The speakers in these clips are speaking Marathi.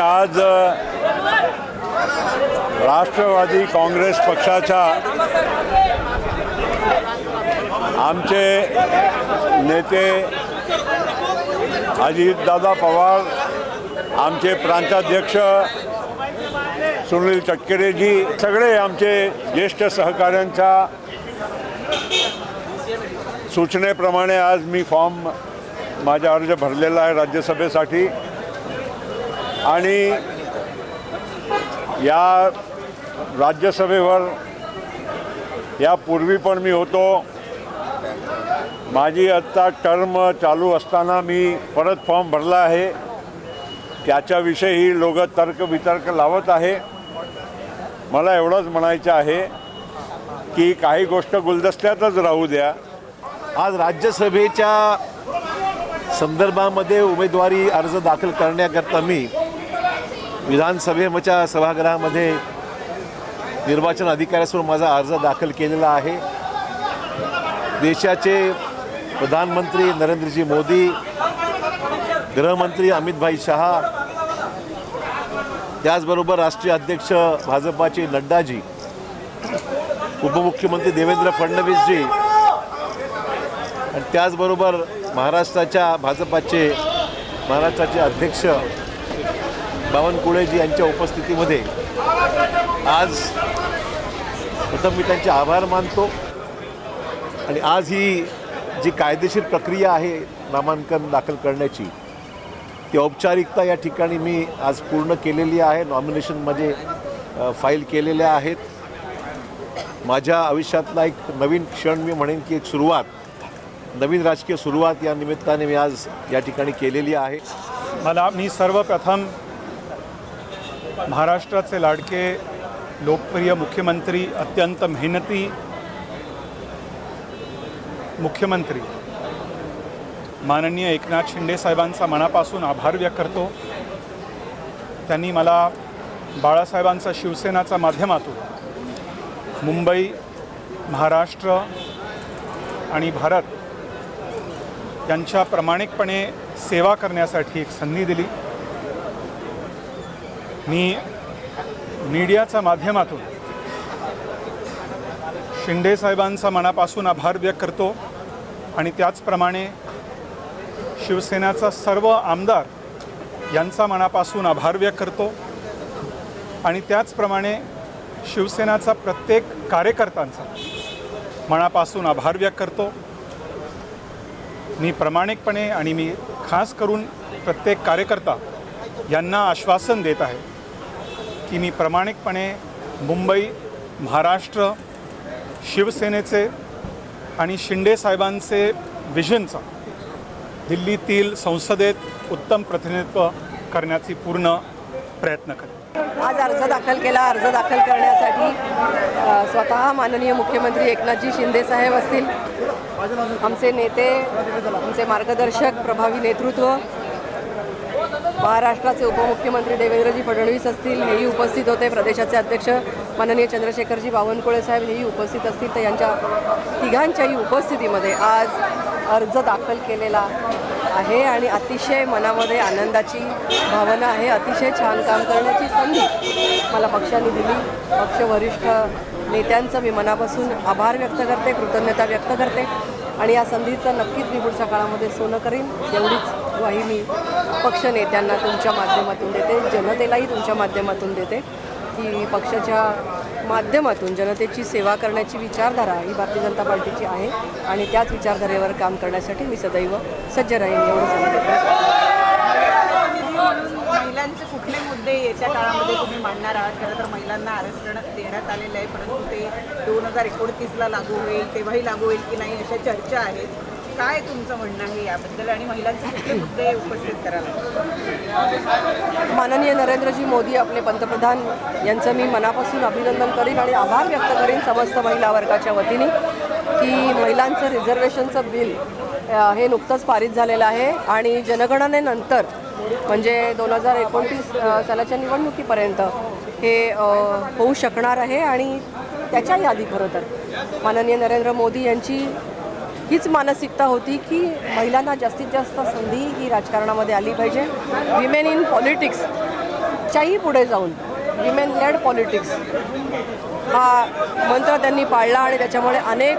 आज राष्ट्रवादी काँग्रेस पक्षाच्या आमचे नेते अजितदादा पवार आमचे प्रांताध्यक्ष सुनील तटकरेजी सगळे आमचे ज्येष्ठ सहकाऱ्यांच्या सूचनेप्रमाणे आज मी फॉर्म माझा अर्ज भरलेला आहे राज्यसभेसाठी. आणि या राज्यसभेवर यापूर्वी पण मी होतो. माझी आत्ता टर्म चालू असताना मी परत फॉर्म भरला आहे. त्याच्याविषयी लोक तर्क वितर्क लावत आहे. मला एवढंच म्हणायचं आहे की काही गोष्ट गुलदस्त्यातच राहू द्या. आज राज्यसभेच्या संदर्भामध्ये उमेदवारी अर्ज दाखल करण्याकरता मी विधानसभेच्या सभागृहामध्ये निर्वाचन अधिकाऱ्यासमोर माझा अर्ज दाखल केलेला आहे. देशाचे प्रधानमंत्री नरेंद्रजी मोदी गृहमंत्री अमितभाई शहा त्याचबरोबर राष्ट्रीय अध्यक्ष भाजपाचे नड्डाजी उपमुख्यमंत्री देवेंद्र फडणवीसजी आणि त्याचबरोबर महाराष्ट्राच्या भाजपाचे महाराष्ट्राचे अध्यक्ष बावनकुळेजी यांच्या उपस्थितीमध्ये आज प्रथम मी त्यांचे आभार मानतो. आणि आज ही जी कायदेशीर प्रक्रिया आहे नामांकन दाखल करण्याची ती औपचारिकता या ठिकाणी मी आज पूर्ण केलेली आहे. नॉमिनेशनमध्ये फाईल केलेल्या आहेत. माझ्या आयुष्यातला एक नवीन क्षण मी म्हणेन की एक सुरुवात नवीन राजकीय सुरुवात या निमित्ताने मी आज या ठिकाणी केलेली आहे. मला मी सर्वप्रथम महाराष्ट्राचे लाडके लोकप्रिय मुख्यमंत्री अत्यंत मेहनती मुख्यमंत्री. माननीय एकनाथ शिंदे साहेबांचा मनापासून आभार व्यक्त करतो. त्यांनी मला बाळासाहेबांचा शिवसेनाच्या माध्यमातून मुंबई महाराष्ट्र आणि भारत यांच्या प्रामाणिकपणे सेवा करण्यासाठी एक संधी दिली. मी मीडियाच्या माध्यमातून शिंदे साहेबांचा मनापासून आभार व्यक्त करतो आणि त्याचप्रमाणे शिवसेनेचा सर्व आमदार यांचा मनापासून आभार व्यक्त करतो आणि त्याचप्रमाणे शिवसेनाचा प्रत्येक कार्यकर्त्यांचा मनापासून आभार व्यक्त करतो. मी प्रामाणिकपणे आणि मी खास करून प्रत्येक कार्यकर्ता यांना आश्वासन देत आहे की मी प्रामाणिकपणे मुंबई महाराष्ट्र शिवसेनेचे आणि शिंदे साहेबांचे विजनचा दिल्लीतील संसदेत उत्तम प्रतिनिधित्व करण्याची पूर्ण प्रयत्न करेन. आज अर्ज दाखल केला. अर्ज दाखल करण्यासाठी स्वतः माननीय मुख्यमंत्री एकनाथजी शिंदे साहेब असतील. आमचे नेते आमचे मार्गदर्शक प्रभावी नेतृत्व महाराष्ट्राचे उपमुख्यमंत्री देवेंद्रजी फडणवीस असतील हेही उपस्थित होते. प्रदेशाचे अध्यक्ष माननीय चंद्रशेखरजी बावनकुळे साहेब हेही उपस्थित असतील. तर यांच्या तिघांच्याही उपस्थितीमध्ये आज अर्ज दाखल केलेला आहे आणि अतिशय मनामध्ये आनंदाची भावना आहे. अतिशय छान काम करण्याची संधी मला पक्षाने दिली. पक्ष वरिष्ठ नेत्यांचं मी मनापासून आभार व्यक्त करते कृतज्ञता व्यक्त करते आणि या संधीचं नक्कीच मी पुढच्या काळामध्ये सोनं करीन. एवढीच ग्वाही मी पक्ष नेत्यांना तुमच्या माध्यमातून देते. जनतेलाही तुमच्या माध्यमातून देते की पक्षाच्या माध्यमातून जनतेची सेवा करण्याची विचारधारा ही भारतीय जनता पार्टीची आहे आणि त्याच विचारधारेवर काम करण्यासाठी मी सदैव सज्ज राहीन एवढं सांगितलं महिलांचे कुठले मुद्दे येत्या काळामध्ये तुम्ही मांडणार आहात? खरं तर महिलांना आरक्षण देण्यात आलेलं आहे परंतु ते दोन हजार एकोणतीसला लागू होईल तेव्हाही लागू होईल की नाही अशा चर्चा आहेत. काय तुमचं म्हणणं आहे याबद्दल? आणि महिलांचे कुठले मुद्दे उपस्थित करायला माननीय नरेंद्रजी मोदी आपले पंतप्रधान यांचं मी मनापासून अभिनंदन करीन आणि आभार व्यक्त करीन समस्त महिला वर्गाच्या वतीने की महिलांचं रिझर्वेशनचं बिल हे नुकतंच पारित झालेलं आहे. आणि जनगणनेनंतर म्हणजे दोन हजार एकोणतीस सालाच्या निवडणुकीपर्यंत हे होऊ शकणार आहे. आणि त्याच्याही आधी खरं तर माननीय नरेंद्र मोदी यांची हीच मानसिकता होती की महिलांना जास्तीत जास्त संधी ही राजकारणामध्ये आली पाहिजे. विमेन इन पॉलिटिक्सच्याही पुढे जाऊन विमेन लेड पॉलिटिक्स हा मंत्र त्यांनी पाळला आणि त्याच्यामुळे अनेक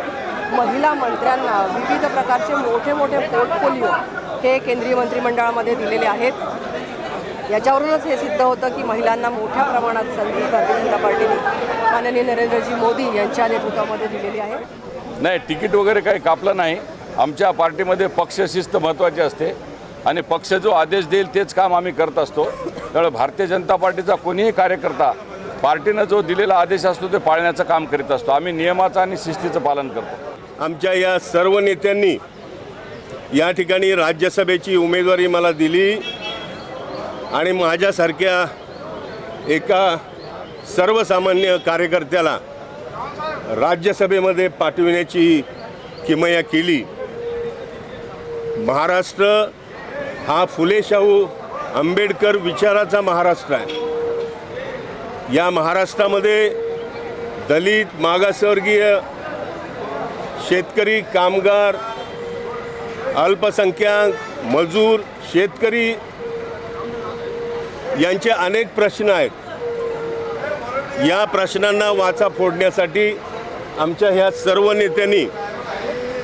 महिला मंत्र्यांना विविध प्रकारचे मोठे मोठे पोर्टफोलिओ हे केंद्रीय मंत्रिमंडळामध्ये दिलेले आहेत. याच्यावरूनच हे सिद्ध होतं की महिलांना मोठ्या प्रमाणात संधी भारतीय जनता पार्टीने माननीय नरेंद्रजी मोदी यांच्या नेतृत्वामध्ये दिलेली आहे. नाही तिकीट वगैरे काही कापलं नाही. आमच्या पार्टीमध्ये पक्षशिस्त महत्त्वाची असते. आणि पक्ष जो आदेश देईल तेच काम आम्ही करत असतो. त्यामुळे भारतीय जनता पार्टीचा कोणीही कार्यकर्ता पार्टीनं जो दिलेला आदेश असतो ते पाळण्याचं काम करीत असतो. आम्ही नियमाचं आणि शिस्तीचं पालन करतो. आमच्या या सर्व नेत्यांनी या ठिकाणी राज्यसभेची उमेदवारी मला दिली. आणि माझ्यासारख्या एका सर्वसामान्य कार्यकर्त्याला राज्यसभेमध्ये पाठविण्याची किमया केली. महाराष्ट्र हा फुले शाहू आंबेडकर विचाराचा महाराष्ट्र आहे. या महाराष्ट्रामध्ये दलित मागासवर्गीय शेतकरी कामगार अल्पसंख्याक मजूर शेतकरी यांचे अनेक प्रश्न आहेत. या प्रश्नांना वाचा फोडण्यासाठी आमच्या ह्या सर्व नेत्यांनी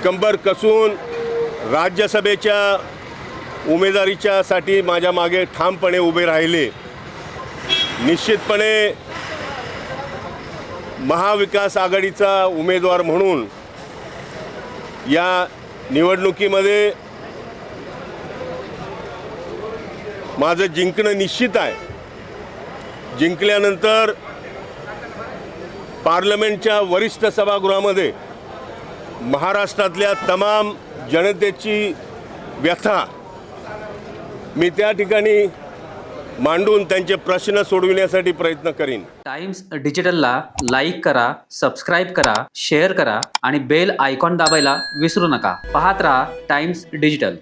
कंबर कसून राज्यसभेच्या उमेदवारीच्यासाठी माझ्या मागे ठामपणे उभे राहिले. निश्चितपणे महाविकास आघाडीचा उमेदवार म्हणून या निवडणुकीमध्ये माझं जिंकणं निश्चित आहे. जिंकल्यानंतर पार्लमेंटच्या वरिष्ठ सभागृहामध्ये महाराष्ट्रातल्या तमाम जनतेची व्यथा मी त्या ठिकाणी मांडून त्यांचे प्रश्न सोडविण्यासाठी प्रयत्न करीन. टाइम्स डिजिटलला लाईक करा सबस्क्राईब करा शेअर करा आणि बेल आयकॉन दाबायला विसरू नका. पाहत राहा टाइम्स डिजिटल.